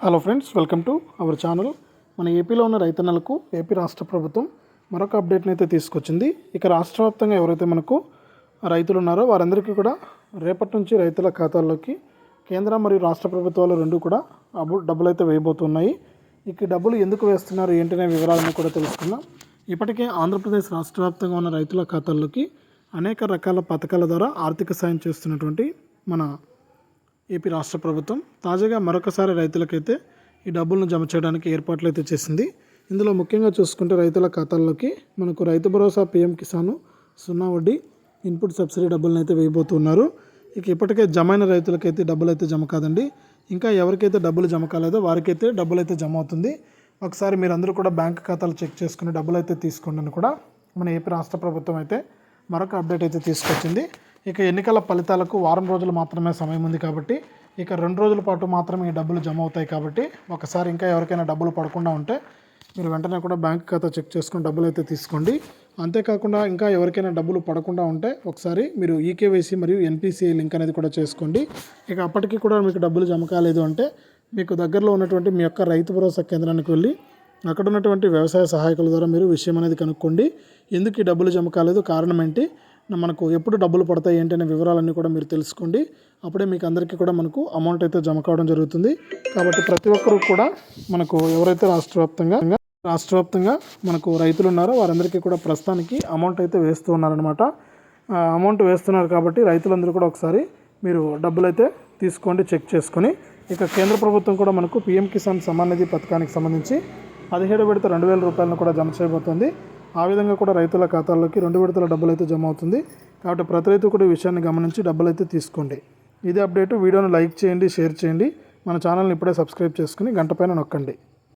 Hello friends welcome to our channel మన ఏపీలో ఉన్న రైతన్నలకు ఏపీ రాష్ట్ర ప్రభుత్వం మరొక అప్డేట్ని అయితే తీసుకొచ్చింది. ఇక రాష్ట్ర వ్యాప్తంగా ఎవరైతే మనకు రైతులు ఉన్నారో వారందరికీ కూడా రేపటి నుంచి రైతుల ఖాతాల్లోకి కేంద్ర మరియు రాష్ట్ర ప్రభుత్వాలు రెండు కూడా అబు డబ్బులు అయితే వేయబోతున్నాయి. ఇక డబ్బులు ఎందుకు వేస్తున్నారు ఏంటనే వివరాలను కూడా తెలుసుకుందాం. ఇప్పటికే ఆంధ్రప్రదేశ్ రాష్ట్ర వ్యాప్తంగా ఉన్న రైతుల ఖాతాల్లోకి అనేక రకాల పథకాల ద్వారా ఆర్థిక సాయం చేస్తున్నటువంటి మన ఏపీ రాష్ట్ర ప్రభుత్వం తాజాగా మరొకసారి రైతులకైతే ఈ డబ్బులను జమ చేయడానికి ఏర్పాట్లు అయితే చేసింది. ఇందులో ముఖ్యంగా చూసుకుంటే రైతుల ఖాతాల్లోకి మనకు రైతు భరోసా పీఎం కిసాను సున్నా వడ్డీ ఇన్పుట్ సబ్సిడీ డబ్బులను అయితే వేయబోతున్నారు. ఇక ఇప్పటికే అయిన రైతులకైతే డబ్బులు అయితే జమ కాదండి. ఇంకా ఎవరికైతే డబ్బులు జమ కాలేదో వారికైతే డబ్బులు అయితే జమ అవుతుంది. ఒకసారి మీరందరూ కూడా బ్యాంక్ ఖాతాలు చెక్ చేసుకుని డబ్బులు అయితే తీసుకోండి అని కూడా మన ఏపీ రాష్ట్ర ప్రభుత్వం అయితే మరొక అప్డేట్ అయితే తీసుకొచ్చింది. ఇక ఎన్నికల ఫలితాలకు వారం రోజులు మాత్రమే సమయం ఉంది కాబట్టి ఇక రెండు రోజుల పాటు మాత్రమే ఈ డబ్బులు జమ అవుతాయి కాబట్టి ఒకసారి ఇంకా ఎవరికైనా డబ్బులు పడకుండా ఉంటే మీరు వెంటనే కూడా బ్యాంక్ ఖాతా చెక్ చేసుకుని డబ్బులు అయితే తీసుకోండి. అంతేకాకుండా ఇంకా ఎవరికైనా డబ్బులు పడకుండా ఉంటే ఒకసారి మీరు ఈకేవైసీ మరియు ఎన్పిసిఐ లింక్ అనేది కూడా చేసుకోండి. ఇక అప్పటికి కూడా మీకు డబ్బులు జమ కాలేదు అంటే మీకు దగ్గరలో ఉన్నటువంటి మీ యొక్క రైతు భరోసా కేంద్రానికి వెళ్ళి అక్కడ ఉన్నటువంటి వ్యవసాయ సహాయకుల ద్వారా మీరు విషయం అనేది కనుక్కోండి. ఎందుకు ఈ డబ్బులు జమ కాలేదు? కారణం ఏంటి? మనకు ఎప్పుడు డబ్బులు పడతాయి ఏంటి అనే వివరాలన్నీ కూడా మీరు తెలుసుకోండి. అప్పుడే మీకు అందరికీ కూడా మనకు అమౌంట్ అయితే జమ కావడం జరుగుతుంది. కాబట్టి ప్రతి ఒక్కరు కూడా మనకు ఎవరైతే రాష్ట్ర వ్యాప్తంగా రాష్ట్ర వ్యాప్తంగా మనకు రైతులు ఉన్నారో వారందరికీ కూడా ప్రస్తుతానికి అమౌంట్ అయితే వేస్తూ ఉన్నారనమాట అమౌంట్ వేస్తున్నారు కాబట్టి రైతులందరూ కూడా ఒకసారి మీరు డబ్బులు అయితే తీసుకోండి చెక్ చేసుకొని. ఇక కేంద్ర ప్రభుత్వం కూడా మనకు పిఎం కిసాన్ సమ్మాన్ నిధి పథకానికి సంబంధించి పదిహేడు విడత రెండు వేల రూపాయలను కూడా జమ చేయబోతోంది. ఆ విధంగా కూడా రైతుల ఖాతాల్లోకి రెండు విడతల డబ్బులు అయితే జమ అవుతుంది. కాబట్టి ప్రతి రైతు కూడా ఈ విషయాన్ని గమనించి డబ్బులు అయితే తీసుకోండి. ఇదే అప్డేట్. వీడియోను లైక్ చేయండి షేర్ చేయండి. మన ఛానల్ని ఇప్పుడే సబ్స్క్రైబ్ చేసుకుని గంట పైన నొక్కండి.